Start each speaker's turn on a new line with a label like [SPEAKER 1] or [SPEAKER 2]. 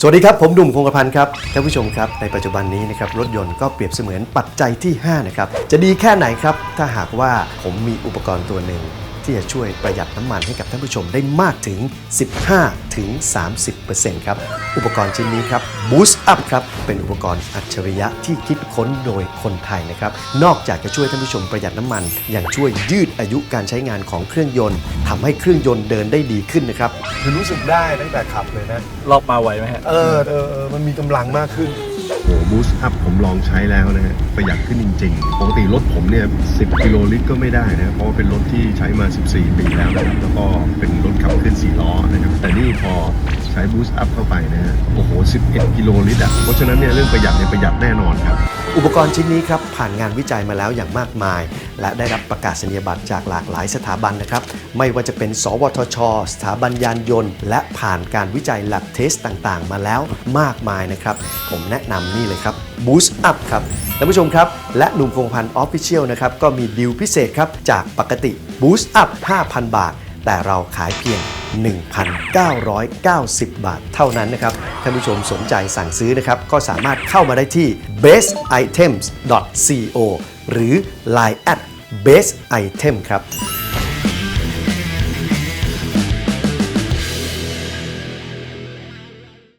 [SPEAKER 1] สวัสดีครับ ผมดุมคงกระพันธ์ครับท่านผู้ชมครับในปัจจุบันนี้นะครับรถยนต์ก็เปรียบเสมือนปัจจัยที่ 5 นะครับ จะดีแค่ไหนครับ ถ้าหากว่าผมมีอุปกรณ์ตัวหนึ่ง ที่จะช่วยประหยัดน้ำมันให้กับท่านผู้ชมได้มากถึง 15ถึง30%ครับ อุปกรณ์ชิ้นนี้ครับ Boost Up ครับ เป็นอุปกรณ์อัจฉริยะที่คิดค้นโดยคนไทยนะครับ นอกจากจะช่วยท่านผู้ชมประหยัดน้ำมัน ยังช่วยยืดอายุการใช้งานของเครื่องยนต์ทำให้เครื่องยนต์เดินได้ดีขึ้นนะครับ
[SPEAKER 2] คือรู้สึกได้ตั้งแต่ขับเลยนะ
[SPEAKER 3] รอบมาไหวไหมฮะ
[SPEAKER 2] เออเออเออมันมีกำลังมากขึ้น
[SPEAKER 4] โอ้บูสต์อัพผมลองใช้แล้วนะฮะประหยัดขึ้นจริงๆ ปกติรถผมเนี่ย 10 กิโลลิตรก็ไม่ได้นะ เพราะว่าเป็นรถที่ใช้มา 14 ปีแล้วนะครับแล้วก็เป็นรถขับเคลื่อน4ล้อนะครับ แต่นี่พอใช้บูสต์อัพเข้าไปนะฮะโอ้โห 11 กิโลลิตรอะเพราะฉะนั้นเนี่ยเรื่องประหยัดเนี่ยประหยัดแน่นอนครับ
[SPEAKER 1] อุปกรณ์ชิ้นนี้ครับผ่านงานวิจัยมาแล้วอย่างมากมาย และได้รับประกาศนียบัตรจากหลากหลายสถาบันนะครับ ไม่ว่าจะเป็น สวทช สถาบันยานยนต์ และผ่านการวิจัย lab test ต่างๆ มาแล้วมากมายนะครับ ผมแนะนำนี่เลยครับ Boost Up ครับท่านผู้ชมครับ และหนุ่มพงพันธ์ออฟฟิเชียลนะครับก็มีดีลพิเศษครับจากปกติ Boost Up 5,000 บาท แต่เราขายเพียง 1,990 บาทเท่านั้นนะครับ ท่านผู้ชมสนใจสั่งซื้อนะครับ ก็สามารถเข้ามาได้ที่ bestitems.co หรือ line at bestitem ครับ